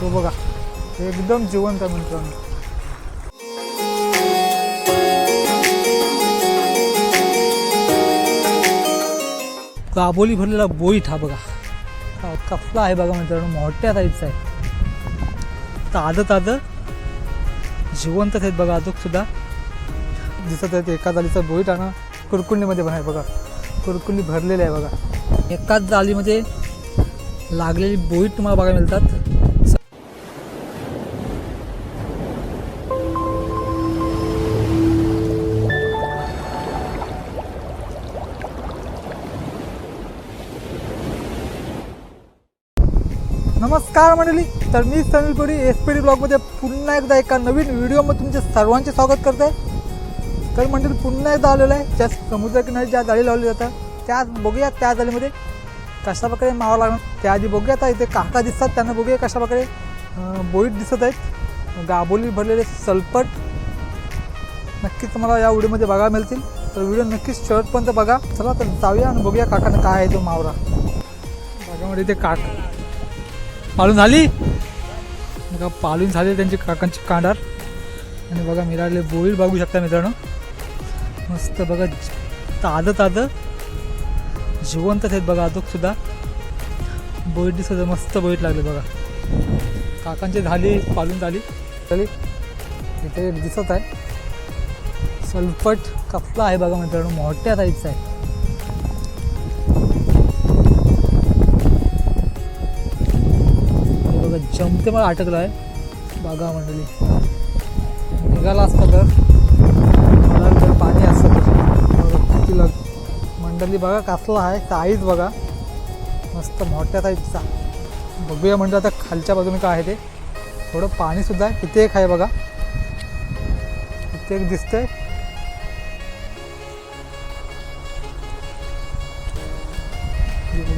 तो बघा. एकदम जिवंत आहे मित्रांनो. गाबोली भरलेला बोईट हा बघा. कसला आहे बघा मित्रांनो मोठ्या साईजचा आहे. ताजं ताजं जिवंतच आहेत बघा अजून सुद्धा. दिसत आहेत एका जालीचा बोईट आणि कुरकुंडीमध्ये पण आहे बघा. कुरकुंडी भरलेली आहे बघा. एकाच जालीमध्ये लागलेली बोईट तुम्हाला बघायला मिळतात. नमस्कार मंडळी. तर मी Sanil Puri S P D ब्लॉगमध्ये पुन्हा एकदा एका नवीन व्हिडिओमध्ये तुमचे सर्वांचे स्वागत करत आहे तर मंडळी पुन्हा एकदा आलेलं आहे. ज्या समुद्रकिनारी ज्या जाळी लावली जातात त्या बघूया त्या जाळीमध्ये कशाप्रकारे मावा लागणार त्याआधी बघूया. आता इथे काका दिसतात त्यांना बघूया कशाप्रकारे प्रकारे बोईट दिसत आहेत. गाबोली भरलेले सलपट नक्कीच तुम्हाला या व्हिडिओमध्ये बघायला मिळतील. तर व्हिडिओ नक्कीच शेवटपर्यंत बघा. चला तर जाऊया आणि बघूया काकानं काय आहे तो मावरा. बघामध्ये ते काका. पाळून झाली. बघा पाळून झाले त्यांची काकांची कांडार. आणि बघा मिळाले बोईल बघू शकता मित्रांनो. मस्त बघा ताजं ताजं. जिवंतच आहेत बघा अजून सुद्धा. बोईट सुद्धा मस्त बोईट लागले बघा. काकांची झाली पालून झाली. चली इथे दिसत आहे. सलपट कसला आहे बघा मित्रांनो मोठ्या साईजचा आहे. बघा मला अटकला आहे. बागा मंडळी. निघाला असता तर. मला जर पाणी असतं तिला किती लग मंडळी बघा कसला आहे साईज बघा. मस्त मोठ्या साईजचा बघूया म्हणजे आता खालच्या बाजूने काय आहे ते. थोडं पाणीसुद्धा आहे. इथे एक आहे बघा. इथे एक दिसतंय.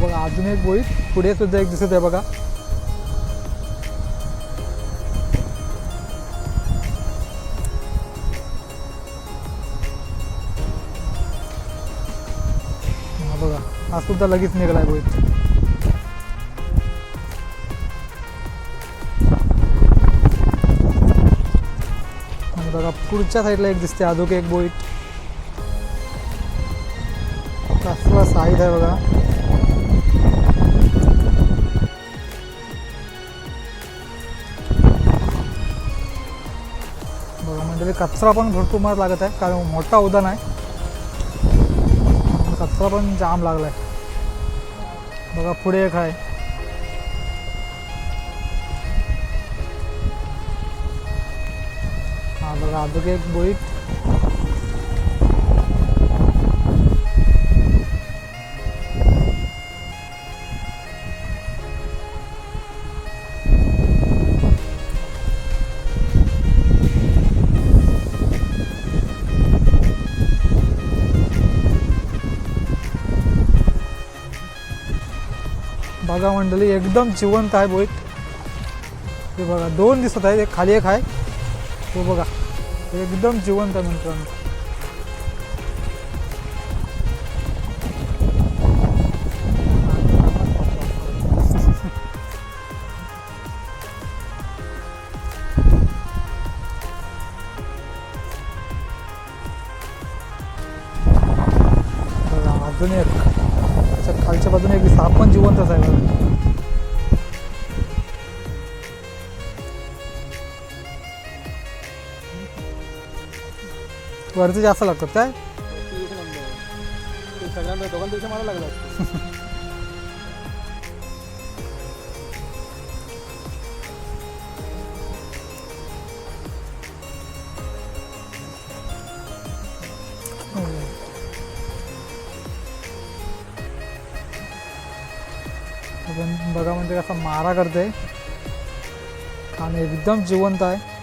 बघा अजून एक बोईत पुढे सुद्धा एक दिसत आहे बघा. हा सुद्धा लगेच निघालाय बोईत आणि बघा पुढच्या साईडला एक दिसते अजून एक बोईट. कसला साईज आहे बघा. बघा म्हणजे कचरा पण भरपूर मला लागत आहे कारण मोठा उदान आहे. कचरा पण जाम लागलाय. बघा पुढे एक आहे. हा बघा अजून एक बोईट बघा मंडळी एकदम जिवंत आहे बोईट हे बघा दोन दिसत आहेत एक खाली एक आहे. तो बघा एकदम जिवंत आहे मित्रांनो. बघा अजून एक. खालच्या बाजूने एक दिसत आपण जिवंतच आहे वरती जास्त लागतात काय? सगळ्यांना दोघांपेक्षा मला लागला पण बघा म्हणजे कसा मारा करते आणि एकदम जिवंत आहे.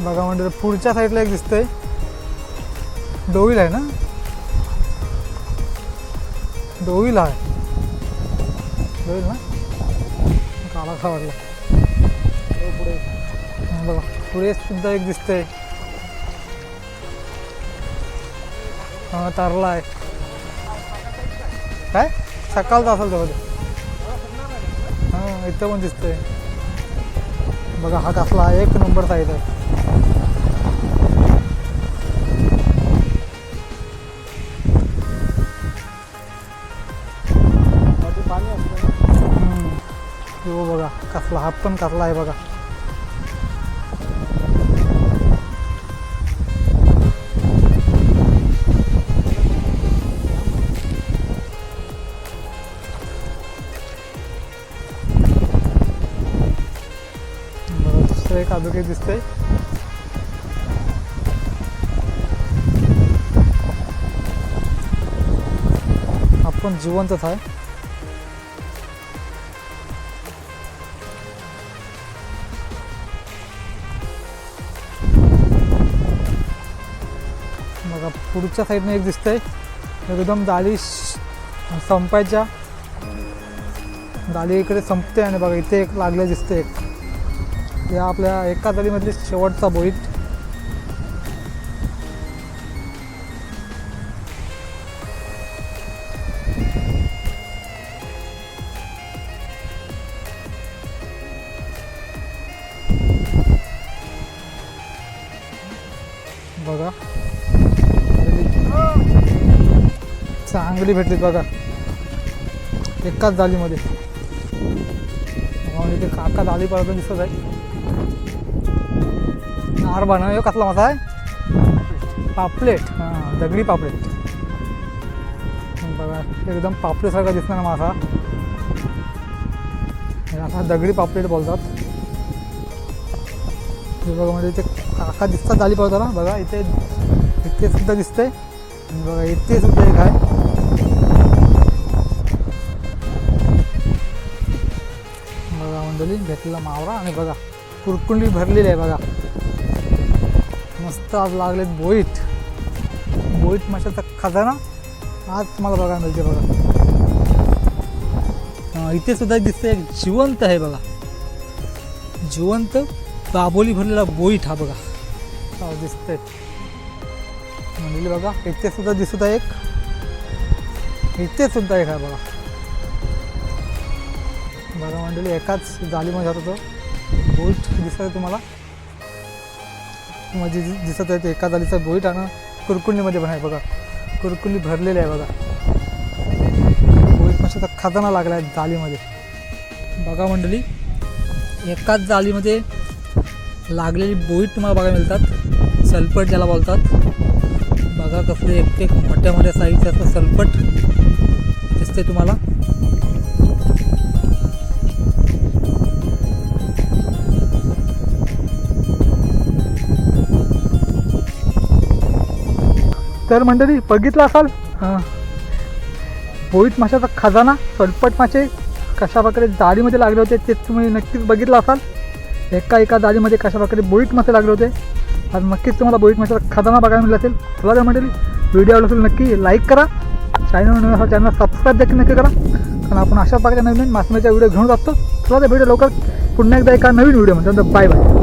बघा म्हणजे पुढच्या साईडला एक दिसतंय. डोईल आहे ना? डोईल आहे. डोईल ना? काळा खावडला पुढे बघा पुढे सुद्धा एक दिसतंय. हा तारला आहे. काय? सकाळचा असेल तेव्हा हां इथं पण दिसतंय. बघा हा कसला एक नंबर साईज हो बघा कसला हा पण कसला आहे बघा. बघा दुसरं एक अजून काही दिसतंय. पण जिवंतच आहे. बघा पुढच्या साईडने एक दिसतंय. एकदम दाली संपायच्या. दाली इकडे संपते आणि बघा इथे एक लागले दिसते एक. या आपल्या एका दाढीमधली शेवटचा बोईट बघा. चांगली भेटली बघा. एकाच जालीमध्ये. म्हणजे ते काका जाली पडत दिसत आहे नार बनव कसला मासा आहे. पापलेट. हां दगडी पापलेट. बघा एकदम पापलेटसारखा दिसणार मासा. असा दगडी पापलेट बोलतात. हे बघा म्हणजे ते काका दिसतात झाली पावसाला ना बघा इथे इथे सुद्धा दिसतंय. आणि बघा इथे सुद्धा एक आहे. बघा मंडळी भेटलेला मावरा. आणि बघा कुरकुंडी भरलेली आहे बघा. मस्त आज लागलेत बोईट बोईट माशाचा खजाना आज तुम्हाला बघायला मिळते बघा. इथे सुद्धा दिसतं एक जिवंत आहे बघा. जिवंत दाबोली भरलेला बोईट हा बघा. हा दिसतंय. म्हणजे बघा इथे सुद्धा दिसत आहे एक. इथे सुद्धा एक आहे बघा. बघा मंडळी एकाच जालीमध्ये जात होतो. बोईट दिसत आहे तुम्हाला म्हणजे दिसत आहे ते एका जालीचा बोईट आणि कुरकुंडीमध्ये पण आहे बघा. कुरकुंडी भरलेली आहे बघा. बोईट माशाचा खजाना लागला आहे जालीमध्ये बघा मंडळी एकाच जालीमध्ये लागलेली बोईट तुम्हाला बघायला मिळतात. सलपट ज्याला बोलतात. बघा कसले एक एक मोठ्या मोठ्या साईजचं असं सलपट दिसते तुम्हाला. तर मंडळी बघितलं असाल? हां. बोईट माशाचा खजाना सलपट मासे कशा प्रकारे जाळीमध्ये लागले होते ते तुम्ही नक्कीच बघितलं असाल. एका एका जाळीमध्ये कशा प्रकारे बोईट मासे लागले होते. आज नक्कीच तुम्हाला बोईट मसाला खजाना बघायला मिळाला असेल. तुला जर मंडळी व्हिडिओ आवडला असेल नक्की लाईक करा. चॅनल असा चॅनल सबस्क्राईब देखील नक्की करा. कारण आपण अशा प्रकारे नवीन मासमाच्या व्हिडिओ घेऊन जातो. तुला त्या व्हिडिओ लवकर पुन्हा एकदा एका नवीन व्हिडिओ व्हिडिओमध्ये बाय बाय